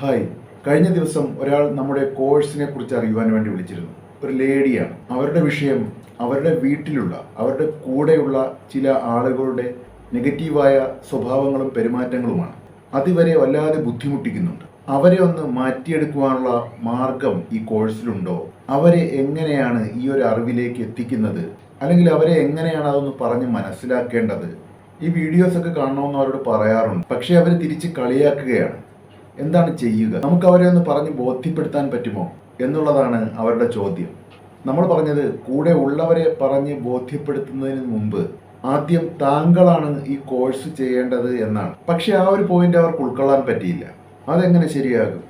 Hi. കഴിഞ്ഞ ദിവസം ഒരാൾ നമ്മുടെ കോഴ്സിനെ കുറിച്ച് അറിയുവാൻ വേണ്ടി വിളിച്ചിരുന്നു. ഒരു ലേഡിയാണ്. അവരുടെ വിഷയം അവരുടെ വീട്ടിലുള്ള അവരുടെ കൂടെയുള്ള ചില ആളുകളുടെ നെഗറ്റീവായ സ്വഭാവങ്ങളും പെരുമാറ്റങ്ങളുമാണ്. അതുവരെ വല്ലാതെ ബുദ്ധിമുട്ടിക്കുന്നുണ്ട്. അവരെ ഒന്ന് മാറ്റിയെടുക്കുവാനുള്ള മാർഗം ഈ കോഴ്സിലുണ്ടോ? അവരെ എങ്ങനെയാണ് ഈ ഒരു അറിവിലേക്ക് എത്തിക്കുന്നത്? അല്ലെങ്കിൽ അവരെ എങ്ങനെയാണ് അതൊന്ന് പറഞ്ഞ് മനസ്സിലാക്കേണ്ടത്? ഈ വീഡിയോസ് ഒക്കെ കാണണമെന്ന് അവരോട് പറയാറുണ്ട്. പക്ഷേ അവർ തിരിച്ച് കളിയാക്കുകയാണ്. എന്താണ് ചെയ്യുക? നമുക്ക് അവരെ ഒന്ന് പറഞ്ഞ് ബോധ്യപ്പെടുത്താൻ പറ്റുമോ എന്നുള്ളതാണ് അവരുടെ ചോദ്യം. നമ്മൾ പറഞ്ഞത് കൂടെ ഉള്ളവരെ പറഞ്ഞ് ബോധ്യപ്പെടുത്തുന്നതിന് മുമ്പ് ആദ്യം താങ്കളാണ് ഈ കോഴ്സ് ചെയ്യേണ്ടത് എന്നാണ്. പക്ഷെ ആ ഒരു പോയിന്റ് അവർക്ക് ഉൾക്കൊള്ളാൻ പറ്റിയില്ല. അതെങ്ങനെ ശരിയാകും?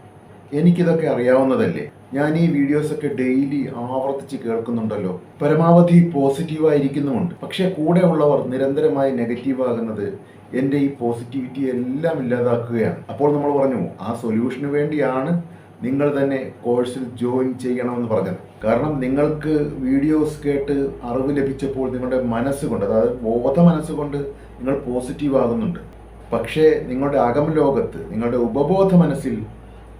എനിക്കിതൊക്കെ അറിയാവുന്നതല്ലേ? ഞാൻ ഈ വീഡിയോസൊക്കെ ഡെയിലി ആവർത്തിച്ച് കേൾക്കുന്നുണ്ടല്ലോ. പരമാവധി പോസിറ്റീവായിരിക്കുന്നുമുണ്ട് പക്ഷെ കൂടെ ഉള്ളവർ നിരന്തരമായി നെഗറ്റീവ് ആകുന്നത് എന്റെ ഈ പോസിറ്റിവിറ്റി എല്ലാം ഇല്ലാതാക്കുകയാണ്. അപ്പോൾ നമ്മൾ പറഞ്ഞു ആ സൊല്യൂഷന് വേണ്ടിയാണ് നിങ്ങൾ തന്നെ കോഴ്സിൽ ജോയിൻ ചെയ്യണമെന്ന് പറഞ്ഞത്. കാരണം നിങ്ങൾക്ക് വീഡിയോസ് കേട്ട് അറിവ് ലഭിച്ചപ്പോൾ നിങ്ങളുടെ മനസ്സുകൊണ്ട് അതായത് ബോധ മനസ്സുകൊണ്ട് നിങ്ങൾ പോസിറ്റീവ് ആകുന്നുണ്ട്. പക്ഷേ നിങ്ങളുടെ അകം ലോകത്ത് നിങ്ങളുടെ ഉപബോധ മനസ്സിൽ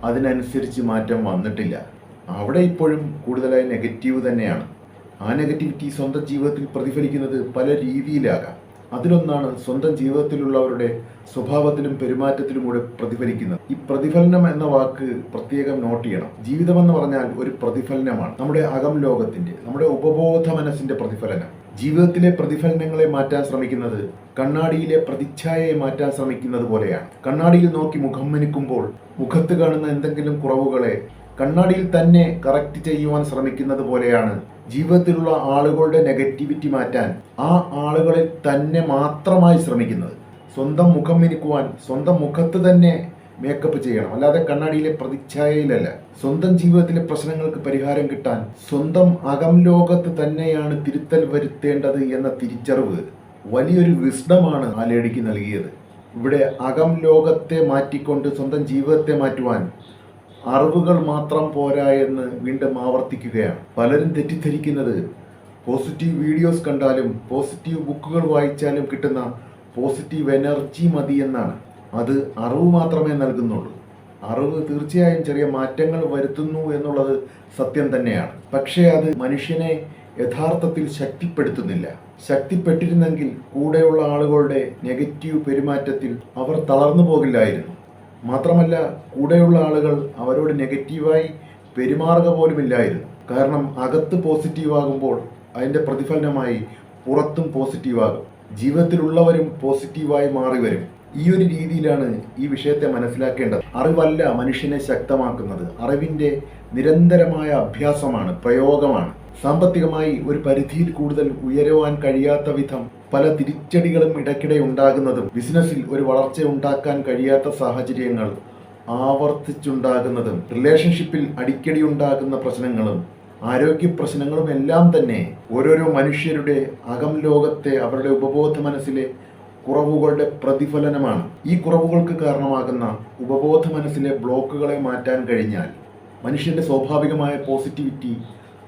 അതിനനുസരിച്ച് മാറ്റം വന്നിട്ടില്ല. അവിടെ ഇപ്പോഴും കൂടുതലായി നെഗറ്റീവ് തന്നെയാണ്. ആ നെഗറ്റിവിറ്റി സ്വന്തം ജീവിതത്തിൽ പ്രതിഫലിക്കുന്നത് പല രീതിയിലാകാം. അതിലൊന്നാണ് സ്വന്തം ജീവിതത്തിലുള്ളവരുടെ സ്വഭാവത്തിലും പെരുമാറ്റത്തിലുമൂടെ പ്രതിഫലിക്കുന്നത്. ഈ പ്രതിഫലനം എന്ന വാക്ക് പ്രത്യേകം നോട്ട് ചെയ്യണം. ജീവിതം എന്ന് പറഞ്ഞാൽ ഒരു പ്രതിഫലനമാണ്. നമ്മുടെ അകം ലോകത്തിന്റെ നമ്മുടെ ഉപബോധ മനസ്സിന്റെ പ്രതിഫലനം. ജീവിതത്തിലെ പ്രതിഫലനങ്ങളെ മാറ്റാൻ ശ്രമിക്കുന്നത് കണ്ണാടിയിലെ പ്രതിച്ഛായയെ മാറ്റാൻ ശ്രമിക്കുന്നത് പോലെയാണ്. കണ്ണാടിയിൽ നോക്കി മുഖം മനിക്കുമ്പോൾ മുഖത്ത് കാണുന്ന എന്തെങ്കിലും കുറവുകളെ കണ്ണാടിയിൽ തന്നെ കറക്റ്റ് ചെയ്യുവാൻ ശ്രമിക്കുന്നത് പോലെയാണ്. ജീവിതത്തിലുള്ള ആളുകളുടെ നെഗറ്റിവിറ്റി മാറ്റാൻ ആ ആളുകളെ തന്നെ മാത്രമായി ശ്രമിക്കുന്നത്. സ്വന്തം മുഖം മിനുക്കുവാൻ സ്വന്തം മുഖത്ത് തന്നെ മേക്കപ്പ് ചെയ്യണം. അല്ലാതെ കണ്ണാടിയിലെ പ്രതിച്ഛായയിലല്ല. സ്വന്തം ജീവിതത്തിലെ പ്രശ്നങ്ങൾക്ക് പരിഹാരം കിട്ടാൻ സ്വന്തം അകം ലോകത്ത് തന്നെയാണ് തിരുത്തൽ വരുത്തേണ്ടത് എന്ന തിരിച്ചറിവ് വലിയൊരു വിസ്ഡമാണ് ആ ലേഡിക്ക് നൽകിയത്. ഇവിടെ അകം ലോകത്തെ മാറ്റിക്കൊണ്ട് സ്വന്തം ജീവിതത്തെ മാറ്റുവാൻ അറിവുകൾ മാത്രം പോരാ എന്ന് വീണ്ടും ആവർത്തിക്കുകയാണ്. പലരും തെറ്റിദ്ധരിക്കുന്നത് പോസിറ്റീവ് വീഡിയോസ് കണ്ടാലും പോസിറ്റീവ് ബുക്കുകൾ വായിച്ചാലും കിട്ടുന്ന പോസിറ്റീവ് എനർജി മതി എന്നാണ്. അത് അറിവ് മാത്രമേ നൽകുന്നുള്ളൂ. അറിവ് തീർച്ചയായും ചെറിയ മാറ്റങ്ങൾ വരുത്തുന്നു എന്നുള്ളത് സത്യം തന്നെയാണ്. പക്ഷേ അത് മനുഷ്യനെ യഥാർത്ഥത്തിൽ ശക്തിപ്പെടുത്തുന്നില്ല. ശക്തിപ്പെട്ടിരുന്നെങ്കിൽ കൂടെയുള്ള ആളുകളുടെ നെഗറ്റീവ് പെരുമാറ്റത്തിൽ അവർ തളർന്നു പോകില്ലായിരുന്നു. മാത്രമല്ല കൂടെയുള്ള ആളുകൾ അവരോട് നെഗറ്റീവായി പെരുമാറുക പോലുമില്ലായിരുന്നു. കാരണം അകത്ത് പോസിറ്റീവ് ആകുമ്പോൾ അതിന്റെ പ്രതിഫലനമായി പുറത്തും പോസിറ്റീവാകും. ജീവിതത്തിലുള്ളവരും പോസിറ്റീവായി മാറി വരും ഈ ഒരു രീതിയിലാണ് ഈ വിഷയത്തെ മനസ്സിലാക്കേണ്ടത്. അറിവല്ല മനുഷ്യനെ ശക്തമാക്കുന്നത്. അറിവിന്റെ നിരന്തരമായ അഭ്യാസമാണ് പ്രയോഗമാണ്. സാമ്പത്തികമായി ഒരു പരിധിയിൽ കൂടുതൽ ഉയരുവാൻ കഴിയാത്ത വിധം പല തിരിച്ചടികളും ഇടയ്ക്കിടെ ഉണ്ടാകുന്നതും ബിസിനസ്സിൽ ഒരു വളർച്ച ഉണ്ടാക്കാൻ കഴിയാത്ത സാഹചര്യങ്ങൾ ആവർത്തിച്ചുണ്ടാകുന്നതും റിലേഷൻഷിപ്പിൽ അടിക്കടി ഉണ്ടാകുന്ന പ്രശ്നങ്ങളും ആരോഗ്യ പ്രശ്നങ്ങളും എല്ലാം തന്നെ ഓരോരോ മനുഷ്യരുടെ അകം ലോകത്തെ അവരുടെ ഉപബോധ മനസ്സിലെ കുറവുകളുടെ പ്രതിഫലനമാണ്. ഈ കുറവുകൾക്ക് കാരണമാകുന്ന ഉപബോധ മനസ്സിലെ ബ്ലോക്കുകളെ മാറ്റാൻ കഴിഞ്ഞാൽ മനുഷ്യന്റെ സ്വാഭാവികമായ പോസിറ്റിവിറ്റി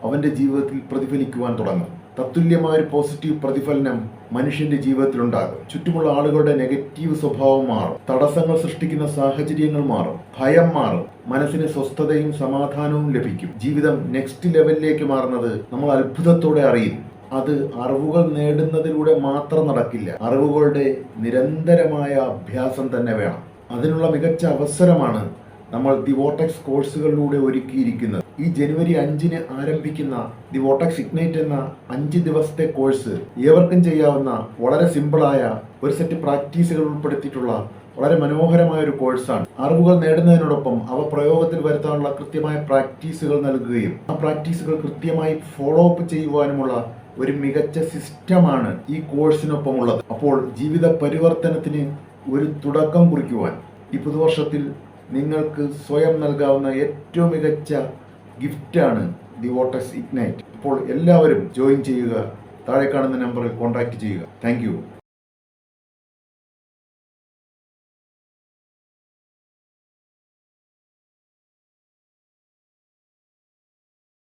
അവന്റെ ജീവിതത്തിൽ പ്രതിഫലിക്കുവാൻ തുടങ്ങും. തത്തുല്യമായ ഒരു പോസിറ്റീവ് പ്രതിഫലനം മനുഷ്യന്റെ ജീവിതത്തിലുണ്ടാകും ചുറ്റുമുള്ള ആളുകളുടെ നെഗറ്റീവ് സ്വഭാവം മാറും. തടസ്സങ്ങൾ സൃഷ്ടിക്കുന്ന സാഹചര്യങ്ങൾ മാറും. ഭയം മാറും. മനസ്സിന് സ്വസ്ഥതയും സമാധാനവും ലഭിക്കും. ജീവിതം നെക്സ്റ്റ് ലെവലിലേക്ക് മാറുന്നത് നമ്മൾ അത്ഭുതത്തോടെ അറിയും. അത് അറിവുകൾ നേടുന്നതിലൂടെ മാത്രം നടക്കില്ല. അറിവുകളുടെ നിരന്തരമായ അഭ്യാസം തന്നെ വേണം. അതിനുള്ള മികച്ച അവസരമാണ് നമ്മൾ ദി വോട്ടക്സ് കോഴ്സുകളിലൂടെ ഒരുക്കിയിരിക്കുന്നത്. ഈ ജനുവരി അഞ്ചിന് ആരംഭിക്കുന്ന ദി വോട്ടക്സ് ഇഗ്നൈറ്റ് എന്ന അഞ്ച് ദിവസത്തെ കോഴ്സ് ഏവർക്കും ചെയ്യാവുന്ന വളരെ സിമ്പിളായ ഒരു സെറ്റ് പ്രാക്ടീസുകൾ ഉൾപ്പെടുത്തിയിട്ടുള്ള വളരെ മനോഹരമായ ഒരു കോഴ്സാണ്. അറിവുകൾ നേടുന്നതിനോടൊപ്പം അവ പ്രയോഗത്തിൽ വരുത്താനുള്ള കൃത്യമായ പ്രാക്ടീസുകൾ നൽകുകയും ആ പ്രാക്ടീസുകൾ കൃത്യമായി ഫോളോ അപ്പ് ചെയ്യുവാനുമുള്ള ഒരു മികച്ച സിസ്റ്റമാണ് ഈ കോഴ്സിനൊപ്പം ഉള്ളത് അപ്പോൾ ജീവിത പരിവർത്തനത്തിന് ഒരു തുടക്കം കുറിക്കുവാൻ ഈ പുതുവർഷത്തിൽ നിങ്ങൾക്ക് സ്വയം നൽകാവുന്ന ഏറ്റവും മികച്ച ഗിഫ്റ്റാണ് ദി വോട്ടേഴ്സ് ഇഗ്നൈറ്റ്. അപ്പോൾ എല്ലാവരും ജോയിൻ ചെയ്യുക. താഴെ കാണുന്ന നമ്പറിൽ കോൺടാക്ട് ചെയ്യുക. താങ്ക്